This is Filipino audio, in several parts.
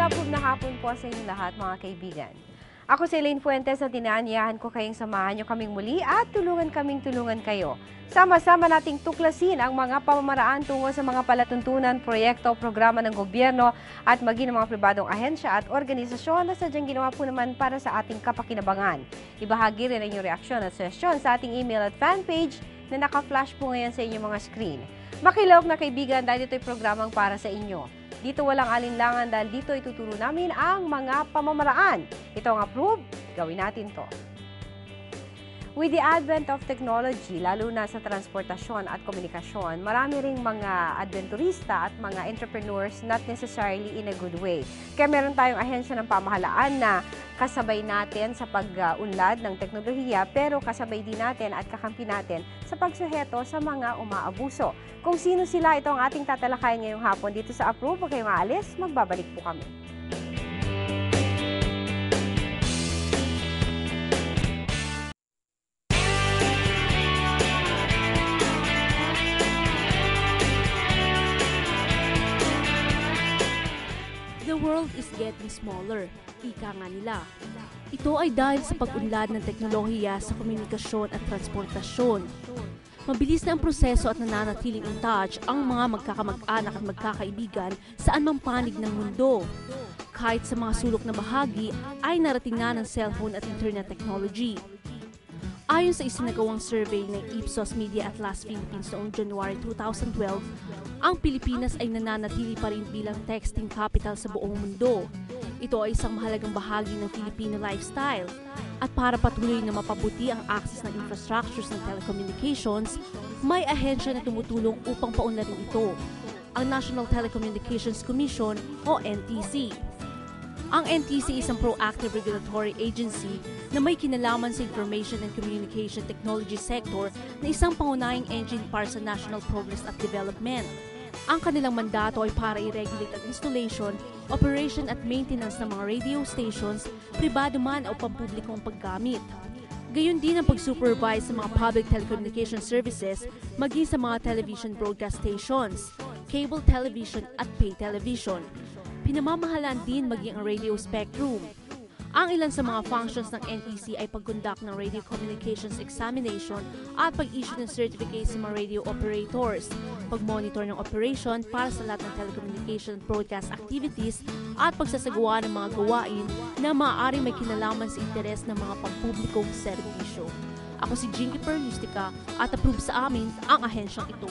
Approve na hapon po sa inyong lahat mga kaibigan. Ako si Elaine Fuentes na tinaanyahan ko kayong samahan nyo kaming muli at tulungan kaming tulungan kayo. Sama-sama nating tuklasin ang mga pamamaraan tungo sa mga palatuntunan, proyekto, programa ng gobyerno at maging ng mga pribadong ahensya at organisasyon na sadyang ginawa po naman para sa ating kapakinabangan. Ibahagi rin ang inyong reaksyon at suggestion sa ating email at fanpage na naka-flash po ngayon sa inyong mga screen. Makilawak na kaibigan dahil ito'y programang para sa inyo. Dito walang alinlangan dahil dito ituturo namin ang mga pamamaraan. Ito ang approve, gawin natin to. With the advent of technology, lalo na sa transportasyon at komunikasyon, marami ring mga adventurista at mga entrepreneurs not necessarily in a good way. Kaya meron tayong ahensya ng pamahalaan na kasabay natin sa pag-unlad ng teknolohiya pero kasabay din natin at kakampi natin sa pagsuheto sa mga umaabuso. Kung sino sila, ito ang ating tatalakayin ngayong hapon dito sa Approve. Huwag kayong maalis, magbabalik po kami. The world is getting smaller, ika nga nila. Ito ay dahil sa pag-unlad ng teknolohiya sa komunikasyon at transportasyon. Mabilis na ang proseso at nananatiling in touch ang mga magkakamag-anak at magkakaibigan saan mang panig ng mundo. Kahit sa mga sulok na bahagi ay narating na ng cellphone at internet technology. Ayon sa isinagawang survey ng Ipsos Media Atlas Philippines noong January 2012, ang Pilipinas ay nananatili pa rin bilang texting capital sa buong mundo. Ito ay isang mahalagang bahagi ng Filipino lifestyle. At para patuloy na mapabuti ang access ng infrastructures ng telecommunications, may ahensya na tumutulong upang paunlarin ito, ang National Telecommunications Commission o NTC. Ang NTC isang proactive regulatory agency na may kinalaman sa information and communication technology sector na isang pangunahing engine para sa national progress at development. Ang kanilang mandato ay para i-regulate ang installation, operation at maintenance ng mga radio stations, pribado man o pampublikong paggamit. Gayon din ang pag-supervise sa mga public telecommunication services maging sa mga television broadcast stations, cable television at pay television pinamamahalaan din maging ang radio spectrum. Ang ilan sa mga functions ng NTC ay pag-conduct ng radio communications examination at pag-issue ng certificates sa mga radio operators, pag-monitor ng operation para sa lahat ng telecommunication broadcast activities at pagsasagawa ng mga gawain na maaaring may kinalaman sa interes ng mga pampublikong serbisyo. Ako si Jinky Perlustica at approve sa amin ang ahensyang ito.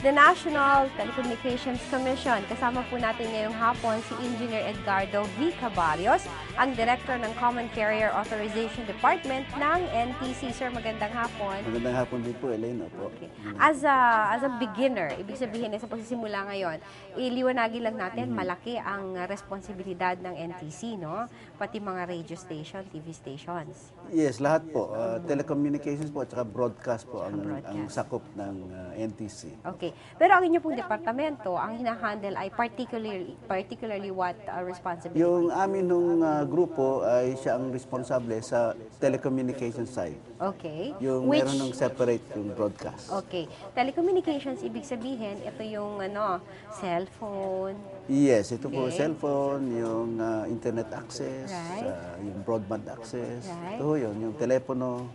The National Telecommunications Commission. Kasama po natin ngayong hapon si Engineer Edgardo V. Caballos, ang Director ng Common Carrier Authorization Department ng NTC. Sir, magandang hapon. Magandang hapon din po, Elena po. Okay. As a, as a beginner, ibig sabihin sa pagsisimula ngayon, iliwanagin lang natin, malaki ang responsibilidad ng NTC, no? Pati mga radio station, TV stations. Yes, lahat po. Uh, telecommunications po at saka broadcast po ang, Broadcast. ang sakop ng uh, NTC. Okay. Pero ang inyo pong departamento, ang hinahandle ay particularly, particularly what uh, responsibility? Yung amin nung uh, grupo ay siya ang responsable sa telecommunication side. Okay. Yung Which, meron ng separate yung broadcast. Okay. Telecommunications, ibig sabihin, ito yung ano, cellphone, Yes, ito po Okay. cellphone, yung uh, internet access, Right. uh, yung broadband access. Right. Ito yun, yung telepono.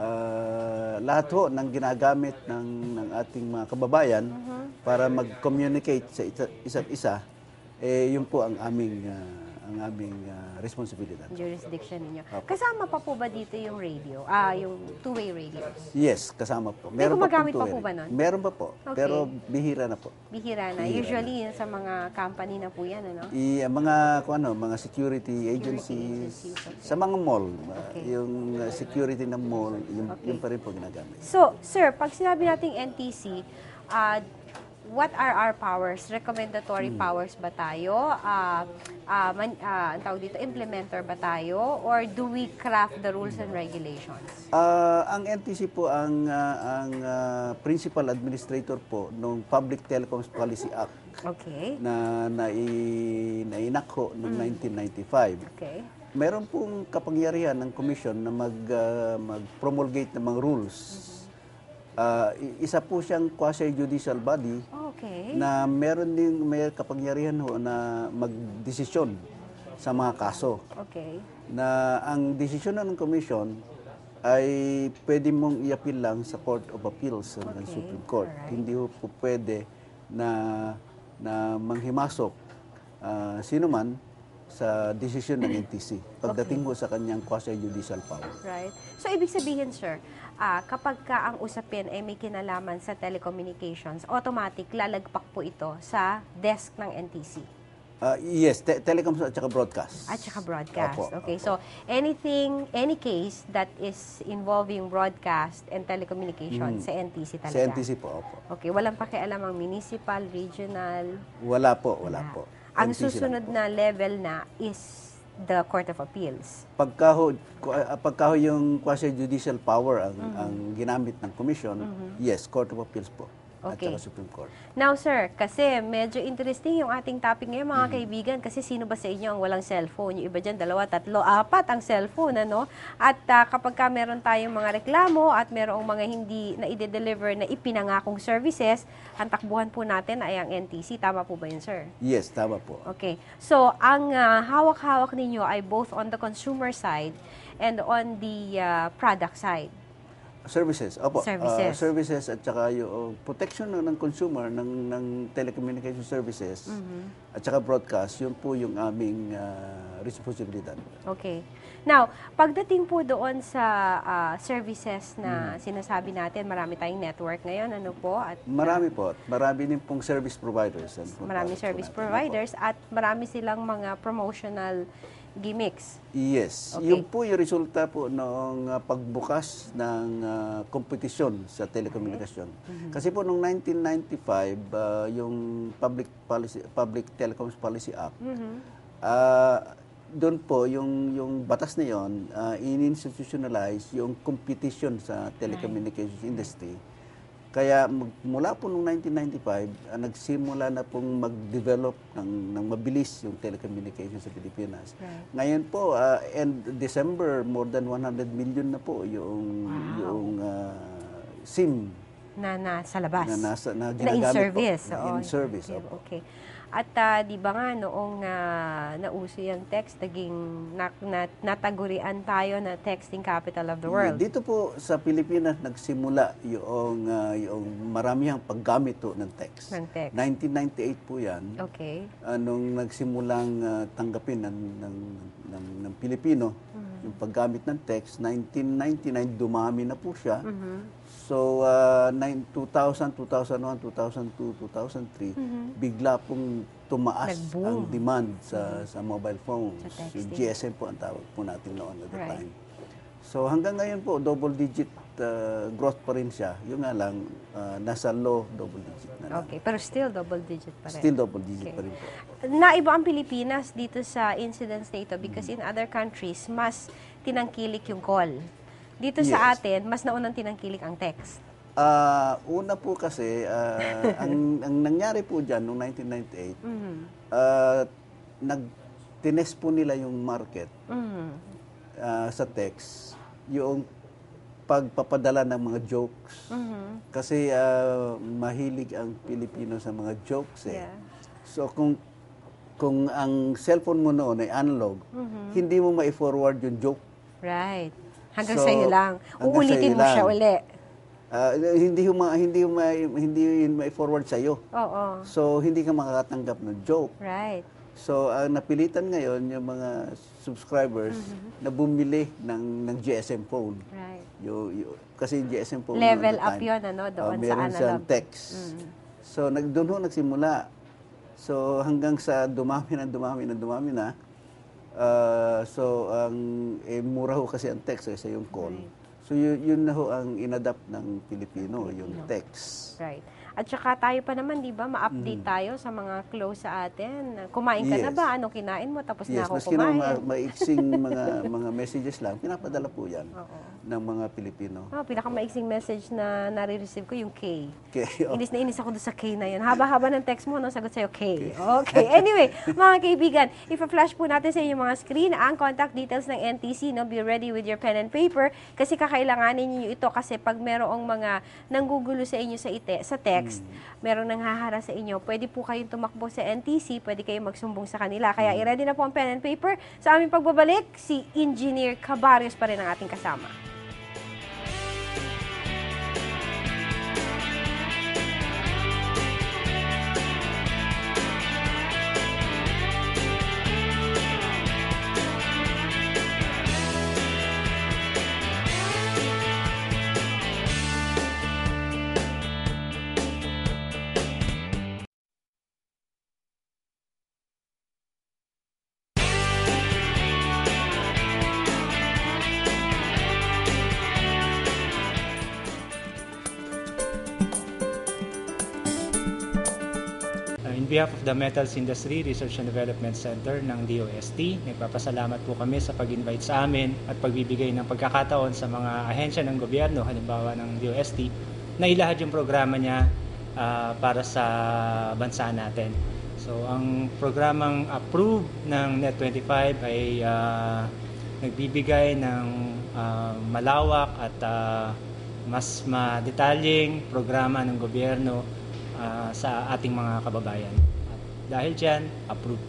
Uh, lahat ho ng ginagamit ng, ng ating mga kababayan Mm-hmm. para mag-communicate sa isa- isa't isa, eh, yun po ang aming, uh, ang aming uh, responsibilidad. jurisdiction ninyo. Opo. Kasama pa po ba dito yung radio? Ah, yung two-way radios? Yes, kasama po. May pong gumagamit pa po touring. ba nun? Meron pa po, Okay. pero bihira na po. Bihira na. Bihira Usually, yun sa mga company na po yan, ano? I, ang mga kung ano, mga security agencies, agencies, sa mga mall, uh, Okay. yung uh, security ng mall, yung, Okay. yung pa rin po ginagamit. So, sir, pag sinabi nating NTC, ah, what are our powers? Recommendatory powers ba tayo? Ah, ah, man, ah, ang tawag dito, implementer ba tayo? Or do we craft the rules and regulations? Ah, ang NTC po ang ah, ang ah, principal administrator po ng Public Telecoms Policy Act Okay. na nai nainakho noong 1995. Okay. Meron pong kapangyarihan ng commission na mag ah, mag-promulgate ng mga rules Ah, i- isa po siyang quasi-judicial body Okay. na meron din may kapangyarihan ho na magdesisyon sa mga kaso. Okay. Na ang desisyon ng commission ay pwede mong iapil lang sa Court of Appeals ng Okay, Supreme Court. alright. Hindi ho po pwede na na manghimasok ah, sino man sa desisyon ng NTC pagdating ho sa kanyang quasi-judicial power. Right. So, ibig sabihin, sir, ah, kapag ka ang usapin ay may kinalaman sa telecommunications, automatic lalagpak po ito sa desk ng NTC Ah, yes, te- telecoms at saka broadcast. at saka broadcast. Opo, okay, opo. so anything, any case that is involving broadcast and telecommunications sa NTC Sa talaga. NTC po, opo. Okay, walang pakialam ang municipal, regional. Wala po, wala wala. po. Ang NTC susunod na level na is the Court of Appeals. Pagka ho, ku- ah, pagka ho yung quasi-judicial power ang, ang ginamit ng commission, yes, Court of Appeals po. Okay. At saka Supreme Court. Now, sir, kasi medyo interesting yung ating topic ngayon, mga Mm. kaibigan, kasi sino ba sa inyo ang walang cellphone? Yung iba dyan, dalawa, tatlo, apat ang cellphone, ano? At ah, kapag ka meron tayong mga reklamo at merong mga hindi na i-deliver na ipinangakong services, ang takbuhan po natin ay ang NTC. Tama po ba yun, sir? Yes, tama po. Okay. So, ang ah, hawak-hawak ninyo ay both on the consumer side and on the ah, product side. Services. Opo. Services. ah, services at saka yung protection ng, ng consumer ng, ng telecommunication services Mm-hmm. at saka broadcast, yun po yung aming ah, responsibilidad. Okay. Now, pagdating po doon sa ah, services na Hmm. sinasabi natin, marami tayong network ngayon, ano po? At Marami po. Marami din pong service providers. Marami service providers at marami silang mga promotional gimmicks. Yes. Okay. Yung po yung resulta po noong ah, pagbukas ng ah, kompetisyon sa telekomunikasyon. Mm-hmm. Kasi po noong 1995, ah, yung Public Policy Public Telecoms Policy Act, Mm-hmm. ah, doon po yung yung batas na yon uh, in-institutionalize yung competition sa telecommunications industry. Kaya mula po noong 1995, ah, nagsimula na pong mag-develop ng, ng mabilis yung telecommunications sa Pilipinas. Right. Ngayon po, ah, end December, more than 100 million na po yung, yung ah, SIM Na nasa labas. na nasa na na ginagamit in-service. po. Na Oo, in-service, okay, opo. Okay. At ah, di ba nga noong ah, nauso yung text, naging na, na, natagurian tayo na texting capital of the world. Dito po sa Pilipinas nagsimula yung ah, yung maramihang paggamit to ng text. Ng text. 1998 po 'yan. Okay. Anong nagsimulang ah, tanggapin ng ng ng, ng Pilipino yung paggamit ng text 1999 dumami na po siya. So uh, nine- 2000, 2001, 2002, 2003 bigla pong tumaas Nag-boom. ang demand sa sa mobile phones. Sa Yung. GSM po ang tawag po natin noon at the Right. time. So hanggang ngayon po double digit uh, growth pa rin siya. Yung nga lang uh, nasa low double digit na lang. Okay. Pero still double digit pa rin. Still double digit Okay. pa rin po. Naiba ang Pilipinas dito sa incidents na ito because Mm. in other countries, mas tinangkilik yung call. Dito sa Yes. atin, mas naunang tinangkilik ang text. Ah, una po kasi ah, ang ang nangyari po diyan noong 1998, Mhm. ah, nag po nila yung market Mhm. ah, sa text, yung pagpapadala ng mga jokes. Mhm. Kasi ah, mahilig ang Pilipino sa mga jokes eh. Yeah. So kung kung ang cellphone mo noon ay analog, Mm-hmm. hindi mo mai-forward yung joke. Right. Hanggang So, sa'yo lang. Uulitin mo siya uli. Ah, hindi mo ma- hindi mo ma- hindi yun mai-forward sa iyo. Oo. So hindi ka makakatanggap ng joke. Right. So ang napilitan ngayon yung mga subscribers Mm-hmm. na bumili ng ng GSM phone. Right. Yo, yo- kasi yung GSM phone Level up time, yun, ano, doon sa meron siyang analog. Text. So nag doon ho nagsimula. So hanggang sa dumami na dumami na dumami na ah, so ang eh, mura ho kasi ang text kaysa yung call. So yun, yun na ho ang inadapt ng Pilipino, yung text. Right. At saka tayo pa naman, di ba, ma-update tayo sa mga close sa atin. Kumain ka na Mm. Yes. ba? Ano kinain mo? Tapos Yes, na ako maski na kumain. ma- maiksing mga mga messages lang, pinapadala po yan. Oo. Ng mga Pilipino. Oh, pinakamaiksing message na nare-receive ko yung K. Okay. oh. Inis na inis ako doon sa K na yun. Haba-haba ng text mo, no? sagot sa'yo, K. Okay. Anyway, mga kaibigan, ipa-flash po natin sa inyong mga screen ang contact details ng NTC. No? Be ready with your pen and paper kasi kakailanganin niyo ito kasi pag merong mga nanggugulo sa inyo sa, ite, sa text, merong nanghahara sa inyo, pwede po kayong tumakbo sa NTC, pwede kayong magsumbong sa kanila. Kaya i-ready na po ang pen and paper. Sa aming pagbabalik, si Engineer Cabarios pa rin ang ating kasama. Behalf of the Metals Industry Research and Development Center ng DOST, nagpapasalamat po kami sa pag-invite sa amin at pagbibigay ng pagkakataon sa mga ahensya ng gobyerno, halimbawa ng DOST, na ilahad yung programa niya ah, para sa bansa natin. So, ang programang approved ng NET25 ay ah, nagbibigay ng ah, malawak at ah, mas madetalyeng programa ng gobyerno ah, sa ating mga kababayan. At dahil dyan, approve.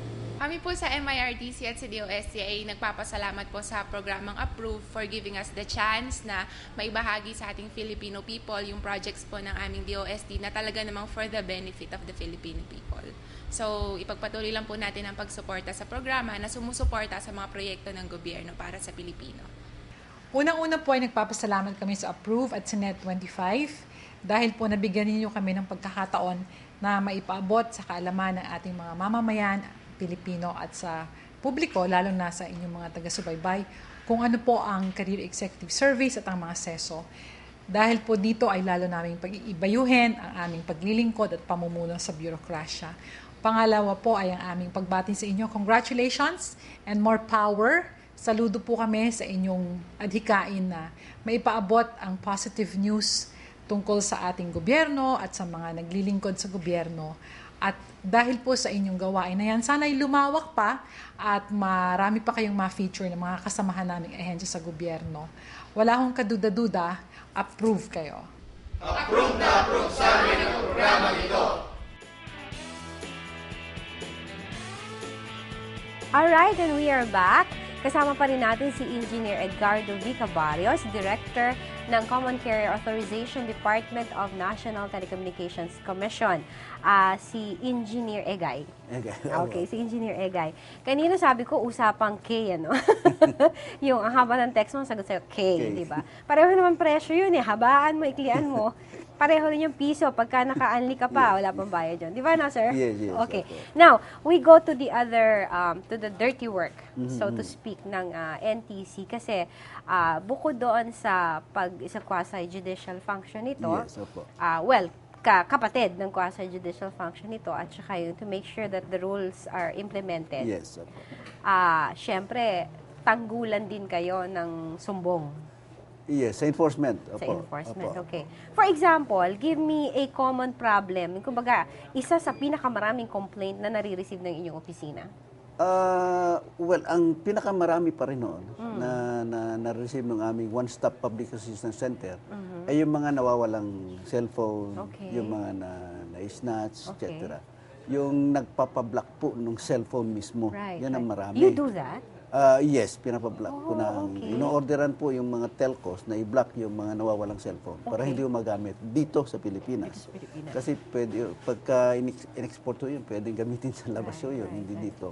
Kami po sa MIRDC at sa DOST ay nagpapasalamat po sa programang Approve for giving us the chance na maibahagi sa ating Filipino people yung projects po ng aming DOST na talaga namang for the benefit of the Filipino people. So, ipagpatuloy lang po natin ang pagsuporta sa programa na sumusuporta sa mga proyekto ng gobyerno para sa Pilipino. Unang-una po ay nagpapasalamat kami sa Approve at sa Net25 dahil po nabigyan ninyo kami ng pagkakataon na maipaabot sa kaalaman ng ating mga mamamayan, Pilipino at sa publiko, lalo na sa inyong mga taga-subaybay, kung ano po ang Career Executive Service at ang mga seso. Dahil po dito ay lalo naming pag-iibayuhin ang aming paglilingkod at pamumuno sa bürokrasya. Pangalawa po ay ang aming pagbati sa inyo. Congratulations and more power. Saludo po kami sa inyong adhikain na maipaabot ang positive news tungkol sa ating gobyerno at sa mga naglilingkod sa gobyerno. At dahil po sa inyong gawain na yan, sana'y lumawak pa at marami pa kayong ma-feature ng mga kasamahan naming ahensya sa gobyerno. Wala akong kaduda-duda, approve kayo. Alright, and we are back. Kasama pa rin natin si Engineer Edgardo Vica Barrios, Director ng Common Carrier Authorization Department of National Telecommunications Commission. Ah, si Engineer Egay. Okay. Okay, si Engineer Egay. Kanina sabi ko, usapang K, ano? yung ang haba ng text mo, sagot sa'yo, K, K. di ba? Pareho naman presyo yun eh. Habaan mo, iklian mo. Pareho rin yung piso. Pagka naka-unli ka pa, wala pang bayad yun. Di ba na, sir? Yes, yes, Okay. Now, we go to the other, um, to the dirty work, Mm-hmm, so to speak, ng ah, NTC. Kasi ah, bukod doon sa pag isa quasi-judicial function nito, Yes, opo. ah, well, ka kapatid ng quasi-judicial function nito at saka yung to make sure that the rules are implemented. Yes, opo. Ah, syempre, tanggulan din kayo ng sumbong Yes, sa enforcement. sa Opo. enforcement. Opo. Okay. For example, give me a common problem. Kumbaga, isa sa pinakamaraming complaint na nare-receive ng inyong opisina. Ah, well, ang pinakamarami pa rin noon Mm. na, na na-receive ng aming one-stop public assistance center Mhm. ay yung mga nawawalang cellphone, Okay. yung mga na, na-snatch, Okay. etc. Yung nagpapablock po ng cellphone mismo. Right. Yan ang right. marami. You do that? Ah, yes, pinapablock ko Oh, na. okay. Ino-orderan po yung mga telcos na i-block yung mga nawawalang cellphone para Okay. hindi yung magamit dito sa Pilipinas. Dito sa Pilipinas. Kasi pwede, pagka in- in-export po yun, pwedeng gamitin sa labas Right, yun, right, hindi right. dito.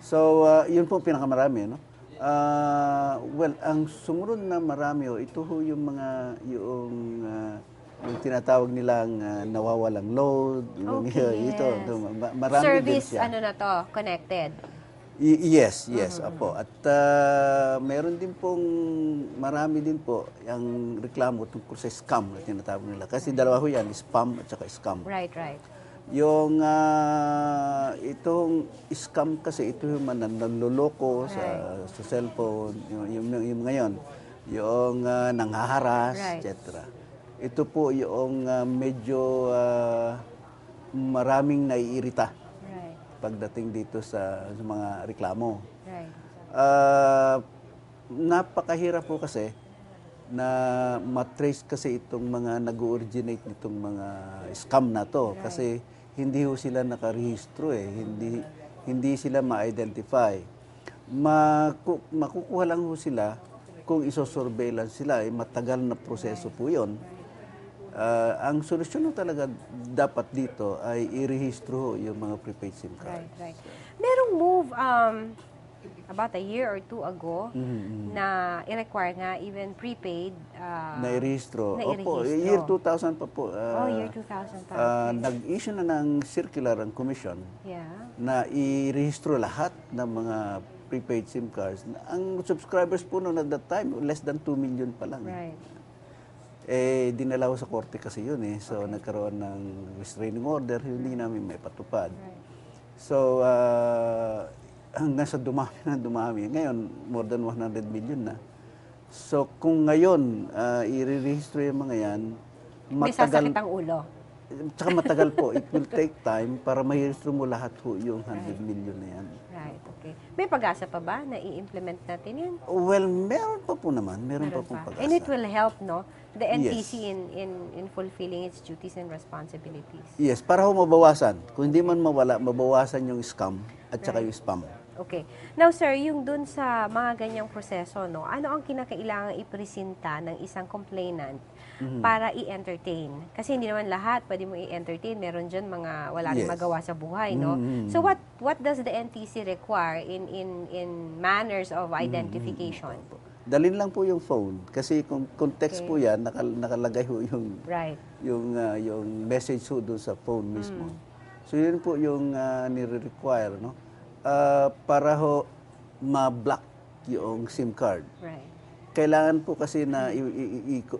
So, ah, yun po ang pinakamarami, no? Ah, well, ang sumunod na marami, oh, ito ho yung mga, yung, ah, yung tinatawag nilang ah, nawawalang load, yung, Okay, ito, yes. ito, ma- marami din Service, siya. ano na to, connected. Yes, yes, Mm-hmm. apo. At ah, meron din pong, marami din po ang reklamo tungkol sa scam na tinatawag nila. Kasi dalawa ho yan, spam at saka scam. Right, right. Yung ah, itong scam kasi ito yung nanloloko sa, sa cellphone, yung, yung, yung ngayon. yung ah, nanghaharas, Right. etc. Ito po yung ah, medyo ah, maraming naiirita Right. Pagdating dito sa, sa mga reklamo. Right. Ah, napakahirap po kasi na matrace kasi itong mga nag-originate nitong mga scam na to. Kasi hindi ho sila nakarehistro eh. Hindi hindi sila ma-identify. Maku, makukuha lang ho sila kung isosurveillance sila. Eh, matagal na proseso po yon Ah, ang solusyon talaga dapat dito ay i-rehistro yung mga prepaid SIM card Right, right. Merong move um, about a year or two ago Mm-hmm. na i-require nga even prepaid. uh, na i-rehistro. na Opo, i-rehistro. year 2000 pa po. ah, oh, year 2000 pa. ah, nag-issue na ng circular ang commission yeah. na i-rehistro lahat ng mga prepaid SIM cards. Ang subscribers po noon at that time, less than 2 million pa lang. Right. Eh, dinala ko sa korte kasi yun eh. So, nagkaroon ng restraining order, hindi namin may patupad. So, ah, hanggang sa dumami na dumami. Ngayon, more than 100 million na. So, kung ngayon, uh, i-rehistro yung mga yan, May matagal, sasakit ang ulo. tsaka matagal po. It will take time para mahiristro mo lahat po yung 100 million na yan. Right, okay. May pag-asa pa ba na i-implement natin yun? Well, meron pa po naman. Meron, pa Meron pong pa. pag-asa. And it will help, no? The NTC Yes. in, in, in fulfilling its duties and responsibilities. Yes, para ho mabawasan. Kung hindi man mawala, mabawasan yung scam at saka yung spam. Okay. Now, sir, yung dun sa mga ganyang proseso, no, ano ang kinakailangan ipresenta ng isang complainant Mm-hmm. para i-entertain? Kasi hindi naman lahat pwede mo i-entertain. Meron dyan mga wala Yes. magawa sa buhay, no? Mhm. So, what what does the NTC require in in in manners of Mm-hmm. identification? Dalin lang po yung phone. Kasi kung context Okay. po yan, nakal- nakalagay ho yung Right. yung ah, yung message ho doon sa phone mismo. Mm. So yun po yung uh, nire-require no. Ah, para ho ma-block yung SIM card. Right. Kailangan po kasi na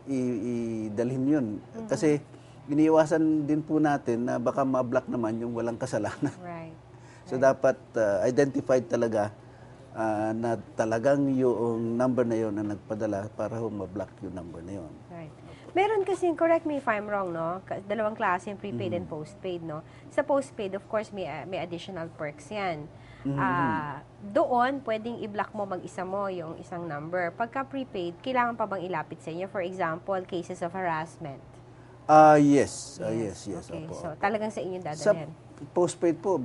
idalhin yun. Kasi iniiwasan din po natin na baka ma-block naman yung walang kasalanan. Right. So dapat uh, identified talaga ah, na talagang yung number na yon na nagpadala para ho ma-block yung number na yon. Right. Meron kasi, correct me if I'm wrong, no? Dalawang klase yung prepaid and postpaid, no? Sa postpaid, of course, may, uh, may additional perks yan. Ah, doon, pwedeng i-block mo mag-isa mo yung isang number. Pagka prepaid, kailangan pa bang ilapit sa inyo? For example, cases of harassment. Ah, yes. Ah, yes, yes. Okay, opo, so opo. talagang sa inyo Sa dadalhin. postpaid po,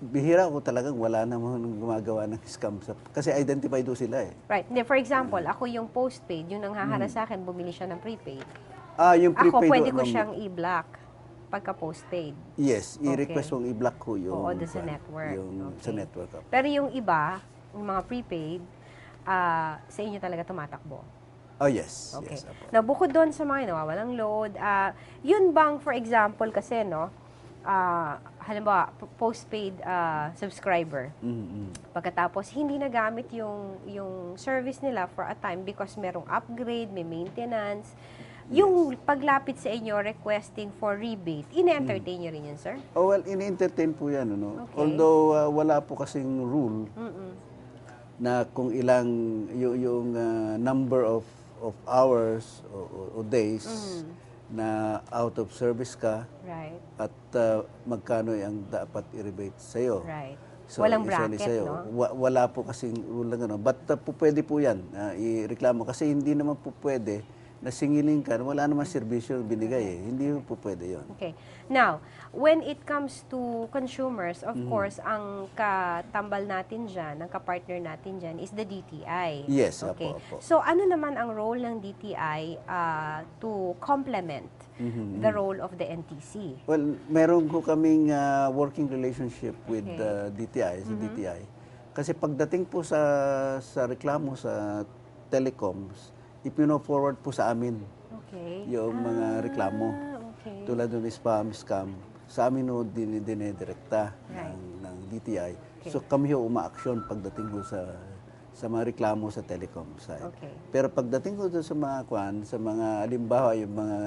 bihira ko talagang wala namang gumagawa ng scam. Sa, kasi identified do sila eh. Right. Hindi, for example, ako yung postpaid, yung nanghaharas sa akin, bumili siya ng prepaid. Ah, yung Ako, prepaid pwede ho, ko siyang i-block pagka postpaid. Yes, i-request Okay. mong i-block ko yung... Oo, doon sa kwan, network. Yung Okay. sa network. opo. Pero yung iba, yung mga prepaid, ah, sa inyo talaga tumatakbo. Oh, yes. Okay. Yes, opo. Now, bukod doon sa mga nawawalang load, ah, yun bang, for example, kasi, no, ah, halimbawa, postpaid ah, subscriber, Mm, mm. pagkatapos hindi nagamit yung, yung service nila for a time because merong upgrade, may maintenance, yung paglapit sa inyo requesting for rebate, in-entertain nyo rin yun, sir? Oh, well, ini-entertain po yan. Ano? Okay. Although ah, wala po kasing rule Mm-mm. na kung ilang yung, yung ah, number of of hours o, o- o days na out of service ka Right, at ah, magkano ang dapat i-rebate sa iyo. right. So, Walang bracket, sa'yo. no? Wa- wala po kasing rule na gano'n. But uh, po pwede po yan, uh, ireklamo. Kasi hindi naman po pwede na singilin ka, wala naman serbisyo binigay eh. Hindi po pwede yon. Okay. Now, when it comes to consumers, of Mm-hmm. course, ang katambal natin dyan, ang kapartner natin dyan is the DTI. Yes, okay. apo, apo. So, ano naman ang role ng DTI uh, to complement Mm-hmm, the role of the NTC? Well, meron ko kaming uh, working relationship with Okay. uh, DTI, sa DTI. Kasi pagdating po sa sa reklamo sa telecoms, ipino-forward po sa amin Okay. yung mga reklamo. Ah, okay. Tulad ng spam, scam. Sa amin ho, din, dinedirekta Right. ng, ng DTI. Okay. So kami ho uma-action pagdating ho sa sa mga reklamo sa telecom side. Okay. Pero pagdating ko sa mga kwan, sa mga alimbawa yung mga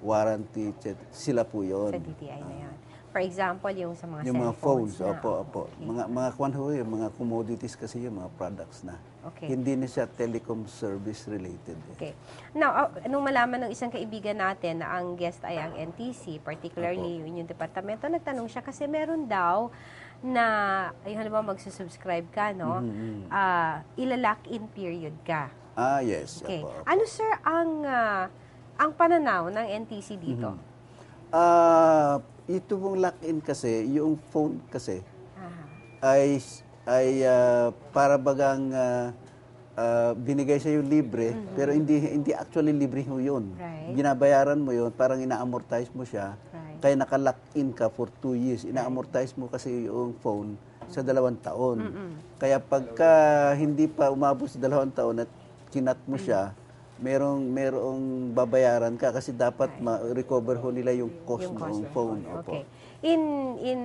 warranty, sila po yon. Sa DTI na yan. For example, yung sa mga Yung mga phones, na. opo, opo. Okay. Mga mga kwan ho, yung mga commodities kasi yung mga products na. Okay. Hindi na siya telecom service related. eh. Okay. Now, uh, nung malaman ng isang kaibigan natin na ang guest ay ang NTC, particularly yun yung departamento, nagtanong siya kasi meron daw na, ay halimbawa magsusubscribe ka, no? Mhm. Ah, ila-lock-in period ka. Ah, yes. Okay. Opo, opo. Ano sir ang ah, ang pananaw ng NTC dito? Mhm. Ah, ito pong lock-in kasi, yung phone kasi, Ah, ay ay ah, para bagang ah, ah, binigay sa iyo libre pero hindi hindi actually libre ho 'yun. Right. Binabayaran mo 'yun, parang ina-amortize mo siya. Right. Kaya naka-lock in ka for two years. Ina-amortize mo kasi yung phone sa dalawang taon. Kaya pagka hindi pa umabot sa dalawang taon at kinat mo siya, merong merong babayaran ka kasi dapat ma-recover ho nila yung cost yung ng cost phone. ng Opo. Okay. In in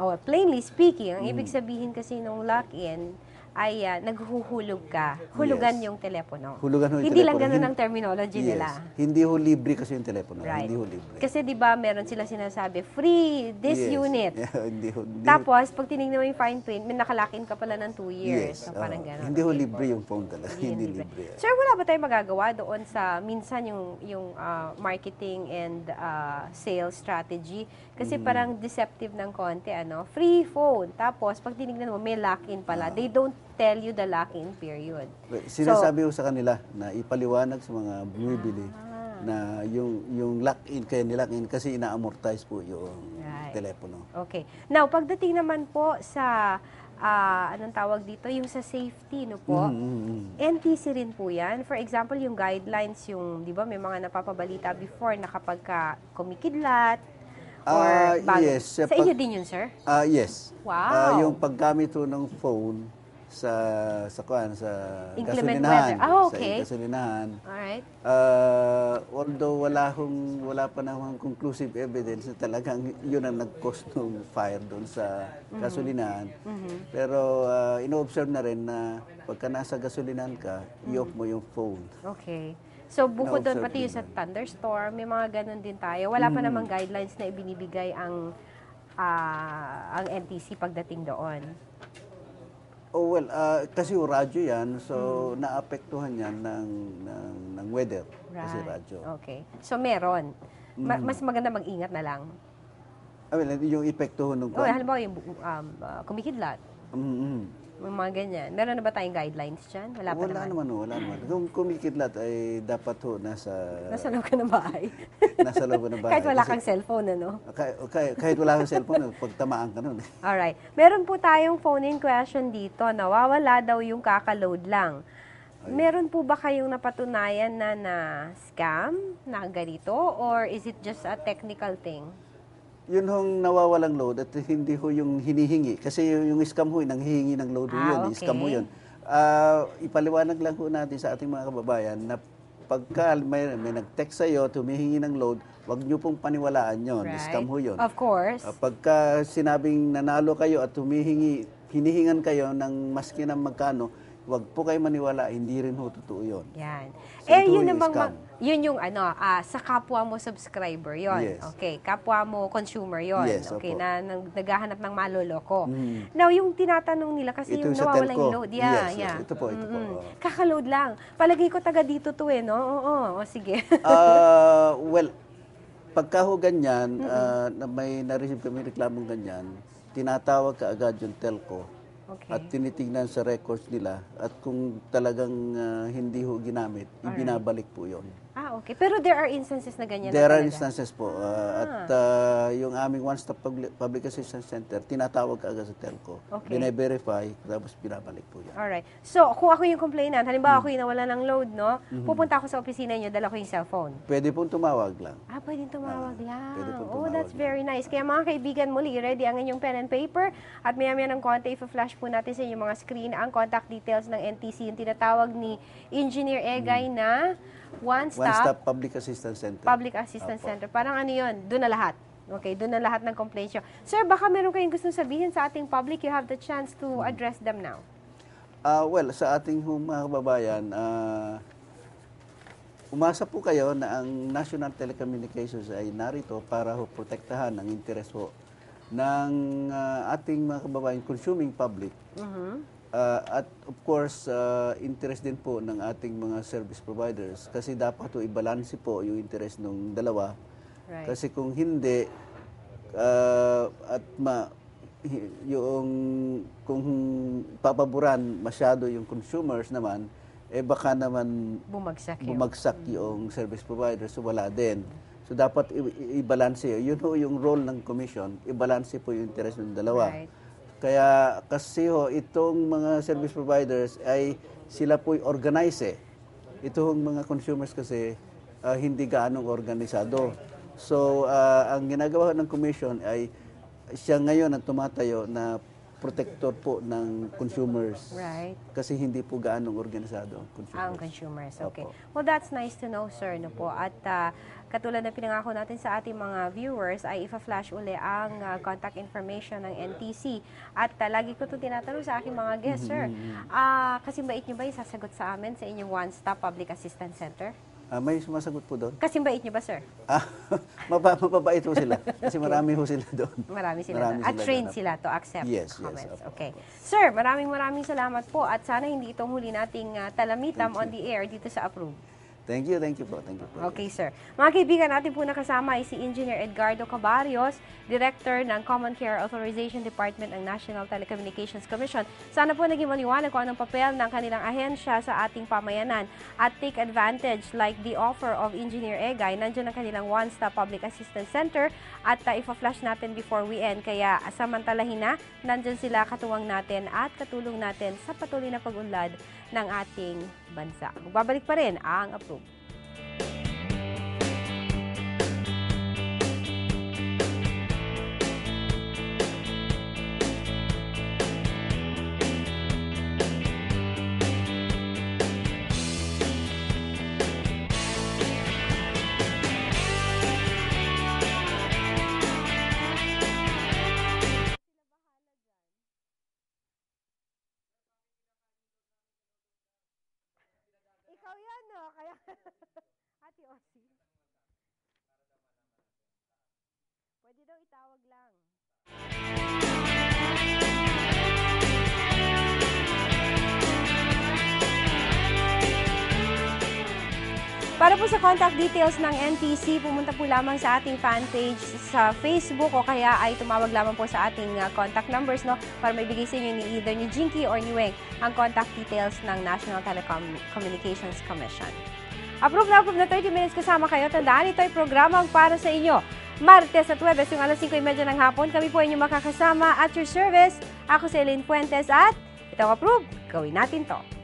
oh, plainly speaking, ang ibig sabihin kasi ng lock-in ay ah, naghuhulog ka. Hulugan Yes. yung telepono. Hulugan yung Hindi lang telepono. ganun Hin- ang terminology Yes. nila. Hindi ho libre kasi yung telepono. Right. Hindi ho libre. Kasi 'di ba meron sila sinasabi free this Yes. unit. Yeah, hindi ho, hindi Tapos pag tinignan mo yung fine print, may nakalakin ka pala ng 2 years. yes, So, parang ganun. Hindi ho libre yung phone talaga. Hindi Hindi, libre. libre. Sir, wala ba tayong magagawa doon sa minsan yung yung ah, marketing and ah, sales strategy kasi Mm. parang deceptive ng konti ano. Free phone. Tapos pag tinignan mo may lock-in pala. Ah. They don't tell you the lock-in period. Sinasabi ho sa kanila na ipaliwanag sa mga bumibili Ah. na yung yung lock-in kaya nilock-in kasi ina-amortize po yung Right. telepono. Okay. Now, pagdating naman po sa ah, anong tawag dito, yung sa safety, no po? Mm, mm. NTC rin po yan. For example, yung guidelines, yung, di ba, may mga napapabalita before na kapag ka kumikidlat, or bago. yes, Sa pag- inyo din yun, sir? Ah, yes. Wow. Ah, yung paggamit ng phone sa sa kuan sa gasolinahan, weather. Ah, okay. sa gasolinahan. Alright. Uh, although wala hong wala pa namang conclusive evidence na talagang yun ang nag-cause ng fire doon sa Mm-hmm. gasolinahan. Pero uh, ino-observe na rin na pagka nasa gasolinahan ka, i-off mo yung phone. Okay. So, bukod doon, pati yung sa thunderstorm, may mga ganun din tayo. Wala pa namang guidelines na ibinibigay ang ah, ang NTC pagdating doon. Oh well, uh, kasi radyo yan, so Mm. naapektuhan yan ng, ng, ng weather. Kasi Right. radyo. Okay. So, meron. Ma- Mm. mas maganda mag-ingat na lang. I mean, yung epekto ng O, kuwan. halimbawa yung um, ah, kumikidlat, Mm-mm. Yung mga ganyan. Meron na ba tayong guidelines dyan? Wala pa Wala naman. wala naman. Kung kumikidlat ay dapat ho nasa Nasa loob ka ng bahay. nasa loob ng bahay. Kahit wala Kasi- kang cellphone, ano? Kahit, kahit, kahit wala kang cellphone, pag tamaan ka nun. Alright. Meron po tayong phone-in question dito. Nawawala daw yung kakaload lang. Meron po ba kayong napatunayan na na scam na ganito or is it just a technical thing? Yun hong nawawalang load at hindi ho yung hinihingi. Kasi yung, scam ho, nanghihingi ng load Ah, yun. okay. Scam ho yun. Ah, ipaliwanag lang ho natin sa ating mga kababayan na pagka may, may nag-text sa'yo, tumihingi ng load, wag nyo pong paniwalaan yun. Scam ho yun. Of course. Ah, pagka sinabing nanalo kayo at humihingi, hinihingan kayo ng maski ng magkano, wag po kayo maniwala, hindi rin ho totoo yun. Yan. So, eh, yun namang, yun yung ano, ah, sa kapwa mo subscriber yon Yes. Okay, kapwa mo consumer yon Yes, Okay, opo. na, nag- naghahanap ng maloloko. Mm. Now, yung tinatanong nila, kasi Ito yung sa nawawala telco. yung load. Yeah, Yes, yeah. ito po, ito po, Mm-mm. Kakaload lang. Palagay ko taga dito to eh, no? Oo, oo, sige. Ah, well, pagka ho ganyan, ah, na may na-receive kami reklamong ganyan, tinatawag ka agad yung telco okay. at tinitingnan sa records nila at kung talagang ah, hindi ho ginamit, ibinabalik po yon. Okay. Pero there are instances na ganyan There na are instances po ah, at ah, yung aming one-stop public, public assistance center, tinatawag agad sa telco, Okay. bine-verify, tapos binabalik po yan. Alright. So, kung ako yung complainant, halimbawa Hmm. ako yung nawala ng load, no? Mhm. Pupunta ako sa opisina niyo, dala ko yung cellphone. Pwede pong tumawag lang. Ah, pwedeng tumawag Ah, lang. pwede po oh, tumawag that's lang. very nice. Kaya mga kaibigan, muli, ready ang inyong pen and paper. At maya-maya ng konti, i-flash po natin sa inyong mga screen ang contact details ng NTC, yung tinatawag ni Engineer Egay na one-stop, Hmm. One-stop public assistance center. public assistance Apo. center. Parang ano yun, doon na lahat. Okay, doon na lahat ng complaints nyo. Sir, baka meron kayong gustong sabihin sa ating public. You have the chance to address them now. Ah, well, sa ating mga kababayan, ah, umasa po kayo na ang National Telecommunications ay narito para ho protektahan ang interes ho ng ah, ating mga kababayan consuming public Mhm. Ah, at of course, ah, interest din po ng ating mga service providers kasi dapat po ibalanse po yung interest ng dalawa. Right. Kasi kung hindi ah, at ma yung kung papaboran masyado yung consumers naman eh baka naman Bumagsak yun. bumagsak yung service provider so wala din. So dapat i-balance yun. Yun ho yung role ng commission, i-balance po yung interest ng dalawa. Right. Kaya kasi ho, itong mga service providers ay sila po'y organize eh. Itong mga consumers kasi ah, hindi gaanong organisado. So ah, ang ginagawa ng commission ay siya ngayon ang tumatayo na protector po ng consumers. Right. Kasi hindi po gaanong organisado ang consumers. Ang consumers, okay. Opo. Well, that's nice to know, sir, no po. At ah, katulad ng pinangako natin sa ating mga viewers, ay ifa-flash uli ang ah, contact information ng NTC. At ah, lagi ko ito tinatanong sa aking mga guests, sir. Mm-hmm. Ah, kasi bait niyo ba isasagot sa amin sa inyong one-stop public assistance center? Ah, may sumasagot po doon? Kasi bait niyo ba, sir? Ah, maba, mababait ho sila. Kasi marami ho sila doon. Marami sila. Marami doon. At sila trained doon. sila to accept Yes, yes, comments. opo, okay. Sir, maraming maraming salamat po at sana hindi itong huli nating ah, talamitam on the air dito sa Approve. Thank you, thank you po. Thank you po. Okay, sir. Mga kaibigan, natin po nakasama ay si Engineer Edgardo Cabarios, Director ng Common Care Authorization Department ng National Telecommunications Commission. Sana po naging maliwanag kung anong papel ng kanilang ahensya sa ating pamayanan at take advantage like the offer of Engineer Egay. Nandiyan ang kanilang one-stop public assistance center at uh, ifa-flash natin before we end. Kaya samantalahin na, nandyan sila katuwang natin at katulong natin sa patuloy na pag-unlad ng ating bansa. Magbabalik pa rin ang approve. Para po sa contact details ng NTC, pumunta po lamang sa ating fan page sa Facebook o kaya ay tumawag lamang po sa ating uh, contact numbers no para maibigay sa inyo ni either ni Jinky or ni Weng ang contact details ng National Telecom Communications Commission. Approve na approve na 30 minutes kasama kayo. Tandaan, ito ay programang para sa inyo. Martes at Webes, yung alas 5.30 ng hapon, kami po inyong makakasama at your service. Ako si Elaine Fuentes at ito approve. Gawin natin to.